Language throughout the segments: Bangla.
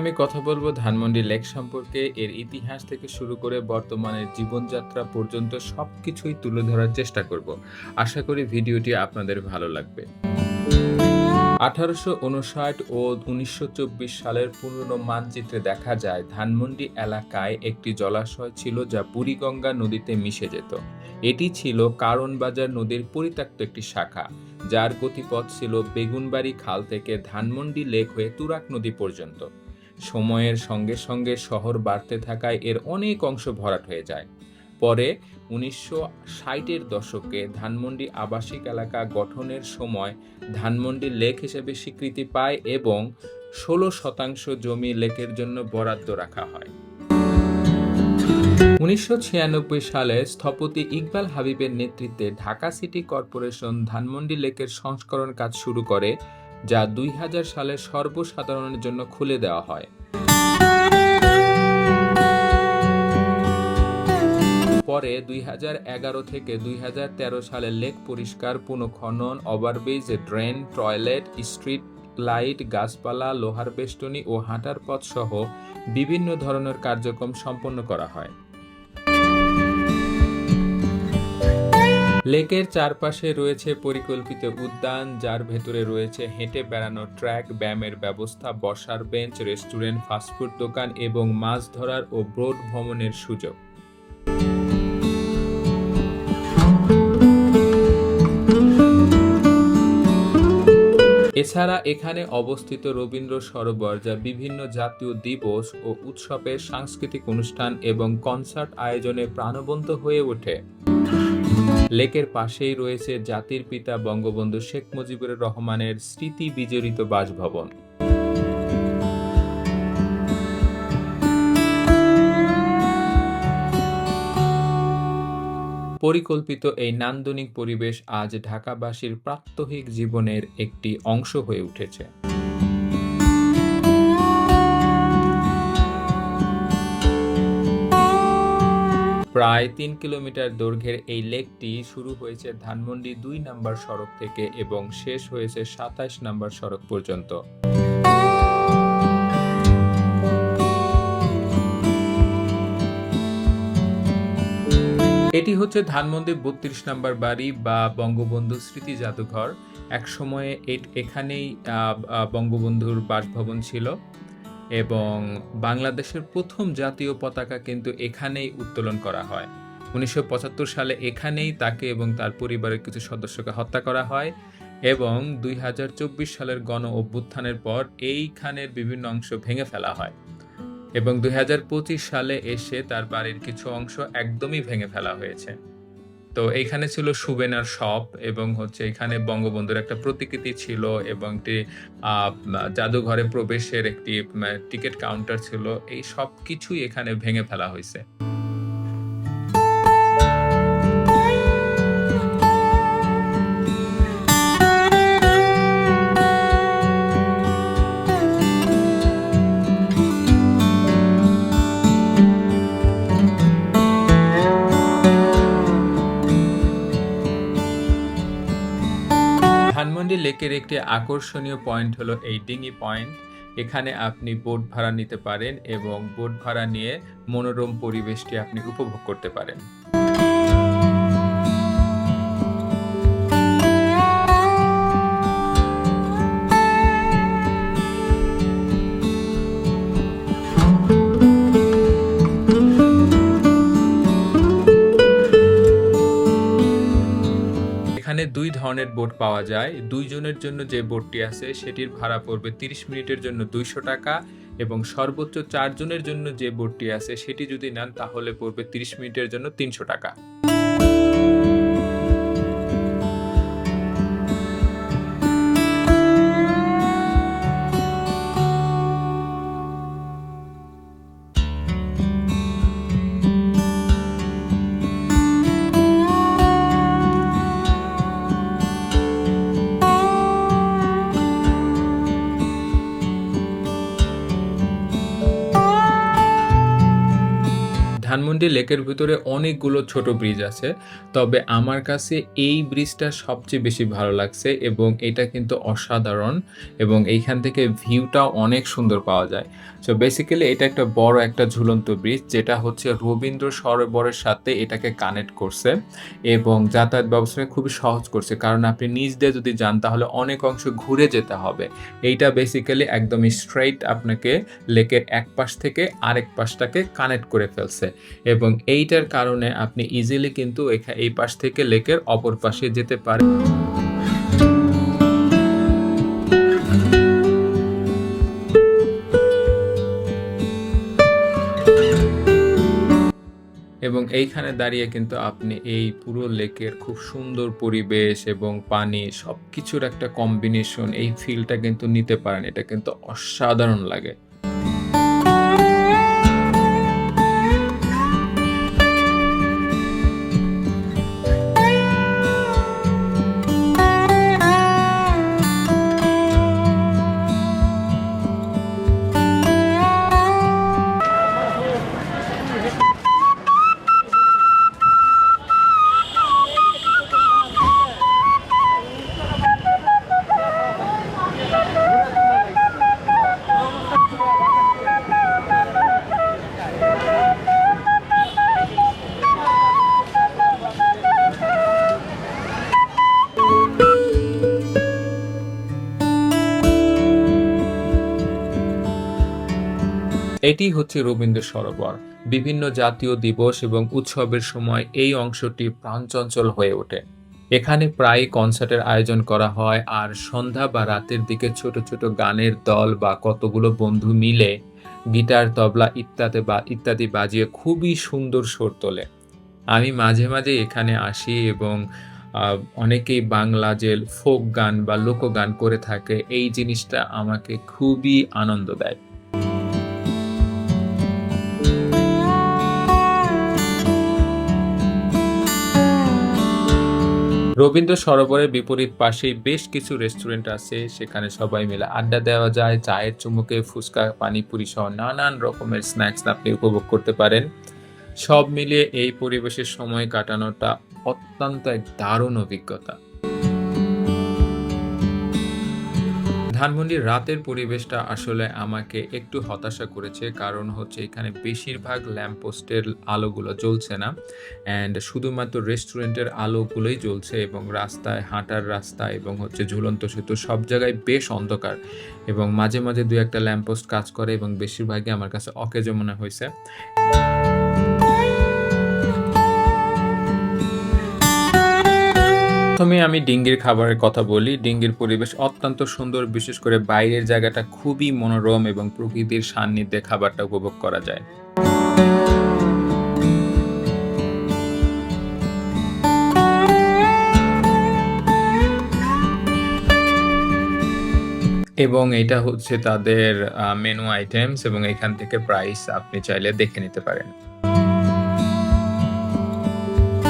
আমি কথা বলব ধানমন্ডি লেক সম্পর্কে। এর ইতিহাস থেকে শুরু করে বর্তমানের জীবনযাত্রা পর্যন্ত সবকিছুই তুলে ধরার চেষ্টা করব। আশা করি ভিডিওটি আপনাদের ভালো লাগবে। আঠারোশো উনষাট ও উনিশশো চব্বিশ সালের পুরনো মানচিত্রে দেখা যায়, ধানমন্ডি এলাকায় একটি জলাশয় ছিল যা বুড়িগঙ্গা নদীতে মিশে যেত। এটি ছিল কারণবাজার নদীর পরিত্যক্ত একটি শাখা, যার গতিপথ ছিল বেগুনবাড়ি খাল থেকে ধানমন্ডি লেক হয়ে তুরাক নদী পর্যন্ত। সময়ের সঙ্গে সঙ্গে শহর বাড়তে থাকায় এর অনেক অংশ ভরাট হয়ে যায়। পরে উনিশশো ষাটের দশকে ধানমন্ডি আবাসিক এলাকা গঠনের সময় ধানমন্ডি লেক হিসেবে স্বীকৃতি পায় এবং ষোলো শতাংশ জমি লেকের জন্য বরাদ্দ রাখা হয়। উনিশশো ছিয়ানব্বই সালে স্থপতি ইকবাল হাবিবের নেতৃত্বে ঢাকা সিটি কর্পোরেশন ধানমন্ডি লেকের সংস্করণ কাজ শুরু করে যা দুই হাজার সালে সর্বসাধারণের জন্য খুলে দেওয়া হয়। পরে দুই হাজার এগারো থেকে দুই হাজার তেরো সালে লেক পরিষ্কার পুনঃখনন overbridge, drain, toilet, street light, গাছপালা, লোহার বেষ্টনী ও হাঁটার পথ সহ বিভিন্ন ধরনের কার্যক্রম সম্পন্ন করা হয়। লেকের চারপাশে রয়েছে পরিকল্পিত উদ্যান, যার ভেতরে রয়েছে হেঁটে বেড়ানো ট্র্যাক, ব্যায়ামের ব্যবস্থা, বসার বেঞ্চ, রেস্টুরেন্ট, ফাস্টফুড দোকান এবং মাছ ধরার ও ব্রোড ভ্রমণের সুযোগ। এছাড়া এখানে অবস্থিত রবীন্দ্র সরোবর, যা বিভিন্ন জাতীয় দিবস ও উৎসবের সাংস্কৃতিক অনুষ্ঠান এবং কনসার্ট আয়োজনে প্রাণবন্ত হয়ে ওঠে। লেকের পাশেই রয়েছে জাতির পিতা বঙ্গবন্ধু শেখ মুজিবুর রহমানের স্মৃতি বিজড়িত বাসভবন। পরিকল্পিত এই নান্দনিক পরিবেশ আজ ঢাকাবাসীর প্রাত্যহিক জীবনের একটি অংশ হয়ে উঠেছে। প্রায় তিন কিলোমিটার দৈর্ঘ্যের এই লেকটি শুরু হয়েছে ধানমন্ডি দুই নম্বর সড়ক থেকে এবং শেষ হয়েছে সাতাশ নম্বর সড়ক পর্যন্ত। এটি হচ্ছে ধানমন্ডি বত্রিশ নম্বর বাড়ি বা বঙ্গবন্ধু স্মৃতি জাদুঘর। এক সময়ে এখানেই বঙ্গবন্ধুর বাসভবন ছিল। এবং বাংলাদেশের প্রথম জাতীয় পতাকা কিন্তু এখানেই উত্তোলন করা হয়। উনিশশো পঁচাত্তর সালে এখানেই তাকে এবং তার পরিবারের কিছু সদস্যকে হত্যা করা হয় এবং দুই হাজার চব্বিশ সালের গণ অভ্যুত্থানের পর এইখানের বিভিন্ন অংশ ভেঙে ফেলা হয় এবং দুই হাজার পঁচিশ সালে এসে তার বাড়ির কিছু অংশ একদমই ভেঙে ফেলা হয়েছে। তো এইখানে ছিল সুবেনার শপ এবং হচ্ছে এখানে বঙ্গবন্ধুর একটা প্রতিকৃতি ছিল এবং একটি জাদুঘরে প্রবেশের একটি টিকিট কাউন্টার ছিল। এই সব কিছুই এখানে ভেঙে ফেলা হয়েছে। লেকের একটি আকর্ষণীয় পয়েন্ট হলো এই ডিঙি পয়েন্ট এখানে আপনি বোট ভাড়া নিতে পারেন এবং বোট ভাড়া নিয়ে মনোরম পরিবেশটি আপনি উপভোগ করতে পারেন। ধরনের বোট পাওয়া যায়। দুইজনের জন্য যে বোটটি আছে, সেটির ভাড়া পড়বে তিরিশ মিনিটের জন্য দুইশো টাকা এবং সর্বোচ্চ চারজনের জন্য যে বোটটি আছে, সেটি যদি নেন তাহলে পড়বে তিরিশ মিনিটের জন্য তিনশো টাকা। ধানমন্ডি লেকের ভিতরে অনেকগুলো ছোট ব্রিজ আছে। তবে আমার কাছে এই ব্রিজটা সবচেয়ে বেশি ভালো লাগছে এবং এটা কিন্তু অসাধারণ এবং এইখান থেকে ভিউটাও অনেক সুন্দর পাওয়া যায়। সো বেসিক্যালি এটা একটা বড় একটা ঝুলন্ত ব্রিজ যেটা হচ্ছে রবীন্দ্র সরোবরের সাথে এটাকে কানেক্ট করছে এবং যাতায়াত ব্যবস্থাকে খুবই সহজ করছে। কারণ আপনি নিচ দিয়ে যদি যান তাহলে অনেক অংশ ঘুরে যেতে হবে। এইটা বেসিক্যালি একদম স্ট্রেইট আপনাকে লেকের এক পাশ থেকে আরেক পাশটাকে কানেক্ট করে ফেলছে। এবং এইটার কারণে আপনি ইজিলি কিন্তু এই পাশ থেকে লেকের অপর পাশে যেতে পারেন। এবং এইখানে দাঁড়িয়ে কিন্তু আপনি এই পুরো লেকের খুব সুন্দর পরিবেশ এবং পানি সব কিছুর একটা কম্বিনেশন এই ফিলটা কিন্তু নিতে পারেন। এটা কিন্তু অসাধারণ লাগে। এটি হচ্ছে রবীন্দ্র সরোবর। বিভিন্ন জাতীয় দিবস এবং উৎসবের সময় এই অংশটি প্রাণচঞ্চল হয়ে ওঠে। এখানে প্রায় কনসার্টের আয়োজন করা হয় আর সন্ধ্যা বা রাতের দিকে ছোট ছোট গানের দল বা কতগুলো বন্ধু মিলে গিটার, তবলা ইত্যাদি বা ইত্যাদি বাজিয়ে খুবই সুন্দর সুর তোলে। আমি মাঝে মাঝে এখানে আসি এবং অনেকেই বাংলা যে ফোক গান বা লোকগান করে থাকে, এই জিনিসটা আমাকে খুবই আনন্দ দেয়। রবীন্দ্র সরোবরের বিপরীত পাশেই বেশ কিছু রেস্টুরেন্ট আছে, সেখানে সবাই মিলে আড্ডা দেওয়া যায়। চায়ের চুমুকে, ফুচকা, পানিপুরি সহ নানান রকমের স্ন্যাক্স আপনি উপভোগ করতে পারেন। সব মিলিয়ে এই পরিবেশের সময় কাটানোটা অত্যন্ত এক দারুণ অভিজ্ঞতা। ধানমন্ডির রাতের পরিবেশটা আসলে আমাকে একটু হতাশা করেছে। কারণ হচ্ছে এখানে বেশিরভাগ ল্যাম্পপোস্টের আলোগুলো জ্বলছে না। অ্যান্ড শুধুমাত্র রেস্টুরেন্টের আলোগুলোই জ্বলছে এবং রাস্তায়, হাঁটার রাস্তা এবং হচ্ছে ঝুলন্ত সেতু সব জায়গায় বেশ অন্ধকার এবং মাঝে মাঝে দু একটা ল্যাম্পপোস্ট কাজ করে এবং বেশিরভাগই আমার কাছে অকেজো মনে হয়েছে। প্রথমে আমি ডিঙ্গির খাবারের কথা বলি। ডিঙ্গির পরিবেশ অত্যন্ত সুন্দর, বিশেষ করে বাইরের জায়গাটা খুবই মনোরম এবং প্রকৃতির সান্নিধ্যে খাবারটা উপভোগ করা যায়। এবং এটা হচ্ছে তাদের মেনু আইটেমস এবং এখান থেকে প্রাইস আপনি চাইলে দেখে নিতে পারেন।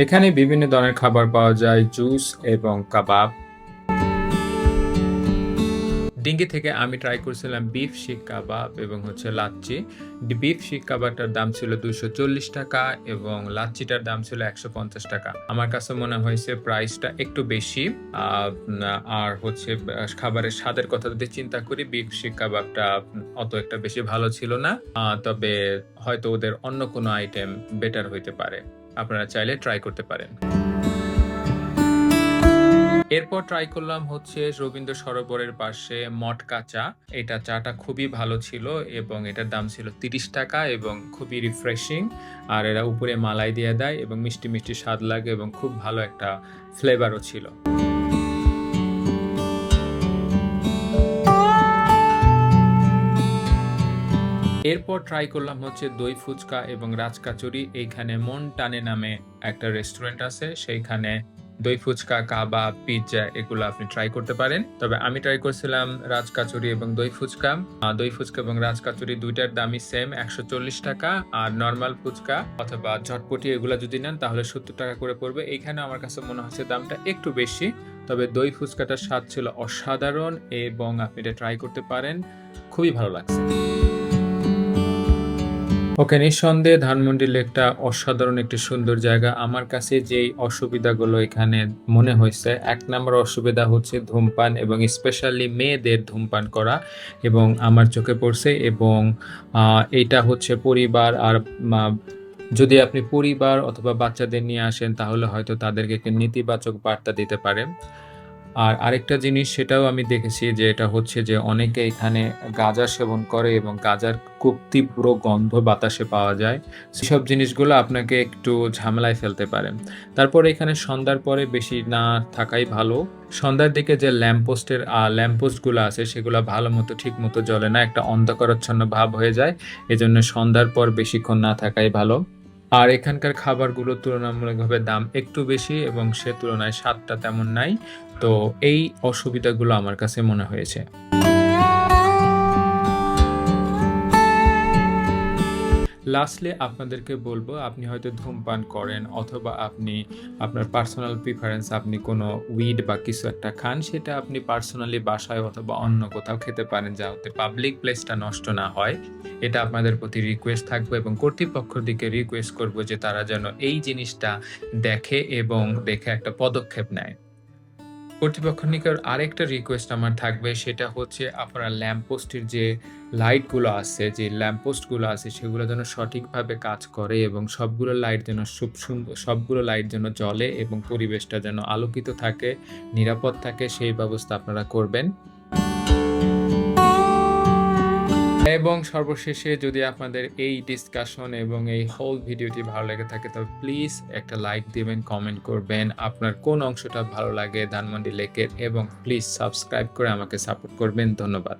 এখানে বিভিন্ন ধরনের খাবার পাওয়া যায়, জুস এবং কাবাব। ডিঙ্গি থেকে আমি ট্রাই করেছিলাম বিফ শিক কাবাব এবং হচ্ছে লাচ্চি বিফ শিক কাবাবটার দাম ছিল দুশো চল্লিশ টাকা এবং লাচ্চিটার দাম ছিল একশো পঞ্চাশ টাকা। আমার কাছে মনে হয়েছে প্রাইসটা একটু বেশি। আর হচ্ছে খাবারের স্বাদের কথা যদি চিন্তা করি বিফ শিক কাবাবটা অত একটা বেশি ভালো ছিল না। তবে হয়তো ওদের অন্য কোনো আইটেম বেটার হইতে পারে। আপনারা চাইলে ট্রাই করতে পারেন। এরপর ট্রাই করলাম হচ্ছে রবীন্দ্র সরোবরের পাশে মটকা চা এটা চাটা খুবই ভালো ছিল এবং এটার দাম ছিল তিরিশ টাকা এবং খুবই রিফ্রেশিং আর এরা উপরে মালাই দিয়ে দেয় এবং মিষ্টি মিষ্টি স্বাদ লাগে এবং খুব ভালো একটা ফ্লেভারও ছিল। এরপর ট্রাই করলাম হচ্ছে দই ফুচকা এবং রাজকাচুরি। এইখানে মন টানে নামে একটা রেস্টুরেন্ট আছে, সেইখানে দই ফুচকা, কাবাব পিৎজা এগুলো আপনি ট্রাই করতে পারেন। তবে আমি ট্রাই করছিলাম রাজকাচুরি এবং দই ফুচকা। দই ফুচকা এবং রাজকাচুরি দুইটার দামই সেম একশো চল্লিশ টাকা। আর নর্মাল ফুচকা অথবা ঝটপটি এগুলো যদি নেন, তাহলে সত্তর টাকা করে পড়বে। এইখানে আমার কাছে মনে হচ্ছে দামটা একটু বেশি, তবে দই ফুচকাটার স্বাদ ছিল অসাধারণ এবং আপনি এটা ট্রাই করতে পারেন। খুবই ভালো লাগছে। ওকে নিঃসন্দেহে ধানমন্ডি লেকটা অসাধারণ একটি সুন্দর জায়গা। আমার কাছে যেই অসুবিধাগুলো এখানে মনে হয়েছে, এক নম্বর অসুবিধা হচ্ছে ধূমপান এবং স্পেশালি মেয়েদের ধূমপান করা এবং আমার চোখে পড়ছে এবং এইটা হচ্ছে পরিবার আর যদি আপনি পরিবার অথবা বাচ্চাদের নিয়ে আসেন তাহলে হয়তো তাদেরকে একটি নেতিবাচক বার্তা দিতে পারে আর আরেকটা জিনিস সেটাও আমি দেখেছি যে এটা হচ্ছে যে অনেকে এখানে গাঁজা সেবন করে এবং গাঁজার খুব তীব্র গন্ধ বাতাসে পাওয়া যায়। সেসব জিনিসগুলো আপনাকে একটু ঝামেলায় ফেলতে পারে। তারপরে এখানে সন্ধ্যার পরে বেশি না থাকাই ভালো। সন্ধ্যার দিকে যে ল্যাম্পপোস্টের ল্যাম্পপোস্টগুলো আছে সেগুলো ভালো মতো, ঠিক মতো জ্বলে না। একটা অন্ধকারচ্ছন্ন ভাব হয়ে যায়। এজন্য সন্ধ্যার পর বেশিক্ষণ না থাকাই ভালো। আর এখানকার খাবারগুলো তুলনামূলকভাবে দাম একটু বেশি এবং সে তুলনায় স্বাদটা তেমন নাই। তো এই অসুবিধাগুলো আমার কাছে মনে হয়েছে। লাস্টলি আপনাদেরকে বলব, আপনি হয়তো ধূমপান করেন অথবা আপনি, আপনার পার্সোনাল প্রিফারেন্স আপনি কোনো উইড বা কিছু একটা খান, সেটা আপনি পার্সোনালি বাসায় অথবা অন্য কোথাও খেতে পারেন যাতে পাবলিক প্লেসটা নষ্ট না হয়। এটা আপনাদের প্রতি রিকোয়েস্ট থাকবে এবং কর্তৃপক্ষ দিকে রিকোয়েস্ট করব যে তারা যেন এই জিনিসটা দেখে এবং দেখে একটা পদক্ষেপ নেয়। কর্তৃপক্ষ নিকট আরেকটা রিকোয়েস্ট আমার থাকবে, সেটা হচ্ছে আপনারা ল্যাম্পপোস্টের যে লাইটগুলো আছে, যে ল্যাম্পপোস্টগুলো আছে, সেগুলো যেন সঠিকভাবে কাজ করে এবং সবগুলো লাইট যেন খুব সুন্দর সবগুলো লাইট যেন জ্বলে এবং পরিবেশটা যেন আলোকিত থাকে, নিরাপদ থাকে, সেই ব্যবস্থা আপনারা করবেন। এবং সর্বশেষে যদি আপনাদের এই ডিসকাশন এবং এই হোল ভিডিওটি ভালো লেগে থাকে তবে প্লিজ একটা লাইক দিবেন কমেন্ট করবেন। আপনার কোন অংশটা ভালো লাগে ধানমন্ডি লেকের এবং প্লিজ সাবস্ক্রাইব করে আমাকে সাপোর্ট করবেন। ধন্যবাদ।